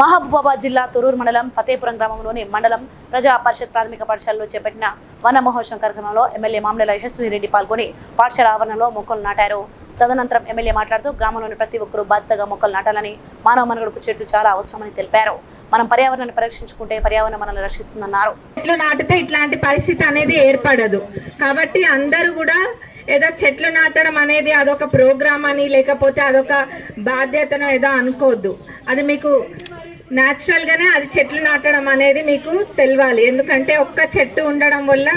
మహబూబాబాద్ జిల్లా తొరూరు మండలం ఫతేపురం గ్రామంలోని మండలం ప్రజా పరిషత్ ప్రాథమిక పాఠశాలలో చేపట్టిన వన మహోత్సవం కార్యక్రమంలో ఎమ్మెల్యే మామల యశస్వి రెడ్డి పాల్గొని పాఠశాల ఆవరణలో మొక్కలు నాటారు. తదనంతరం ఎమ్మెల్యే మాట్లాడుతూ గ్రామంలోని ప్రతి ఒక్కరూ బాధ్యతగా మొక్కలు నాటాలని మానవ మనుగడకు చెట్లు చాలా అవసరమని తెలిపారు. మనం పర్యావరణాన్ని పరీక్షించుకుంటే పర్యావరణం మనల్ని రక్షిస్తుందన్నారు. చెట్లు నాటితే ఇట్లాంటి పరిస్థితి అనేది ఏర్పడదు. కాబట్టి అందరూ కూడా ఏదో చెట్లు నాటడం అనేది అదొక ప్రోగ్రామ్ అని లేకపోతే అదొక బాధ్యతను ఏదో అనుకోవద్దు. అది మీకు న్యాచురల్గానే అది చెట్లు నాటడం అనేది మీకు తెలవాలి. ఎందుకంటే ఒక్క చెట్టు ఉండడం వల్ల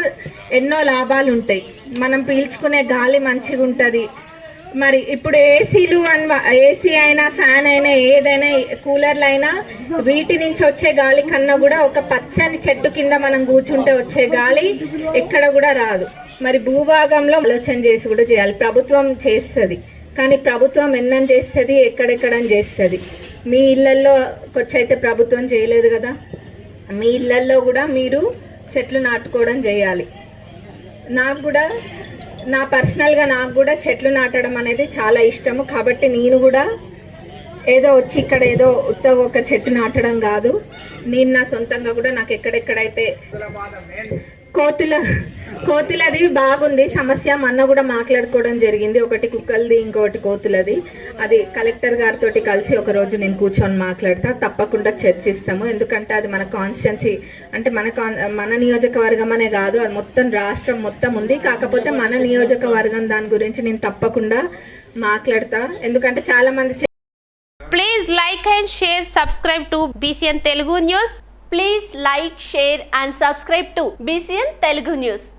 ఎన్నో లాభాలు ఉంటాయి. మనం పీల్చుకునే గాలి మంచిగా ఉంటుంది. మరి ఇప్పుడు ఏసీలు అన్ ఏసీ అయినా ఫ్యాన్ అయినా ఏదైనా కూలర్లు అయినా వీటి నుంచి వచ్చే గాలి కన్నా కూడా ఒక పచ్చని చెట్టు కింద మనం కూర్చుంటే వచ్చే గాలి ఎక్కడ కూడా రాదు. మరి భూభాగంలో ఆలోచన చేసి కూడా చేయాలి. ప్రభుత్వం చేస్తుంది. కానీ ప్రభుత్వం ఎన్నం చేస్తుంది? ఎక్కడెక్కడని చేస్తుంది? మీ ఇళ్ళల్లో కొచ్చైతే ప్రభుత్వం చేయలేదు కదా? మీ ఇళ్ళల్లో కూడా మీరు చెట్లు నాటుకోవడం చేయాలి. నాకు కూడా నా పర్సనల్గా నాకు కూడా చెట్లు నాటడం అనేది చాలా ఇష్టము. కాబట్టి నేను కూడా ఏదో వచ్చి ఇక్కడ ఏదో ఉత్త ఒక చెట్టు నాటడం కాదు. నేను నా సొంతంగా కూడా నాకు ఎక్కడెక్కడైతే కోతుల కోతులది బాగుంది. సమస్య మొన్న కూడా మాట్లాడుకోవడం జరిగింది. ఒకటి కుక్కలది ఇంకొకటి కోతులది. అది కలెక్టర్ గారితో కలిసి ఒక రోజు నేను కూర్చొని మాట్లాడతా. తప్పకుండా చర్చిస్తాము. ఎందుకంటే అది మన కాన్స్టిట్యున్సీ అంటే మన కాన్- మన నియోజకవర్గం అనే కాదు. అది మొత్తం రాష్ట్రం మొత్తం ఉంది. కాకపోతే మన నియోజకవర్గం దాని గురించి నేను తప్పకుండా మాట్లాడతా. ఎందుకంటే చాలా మంది please like and share subscribe to BCN Telugu news please like share and subscribe to BCN Telugu news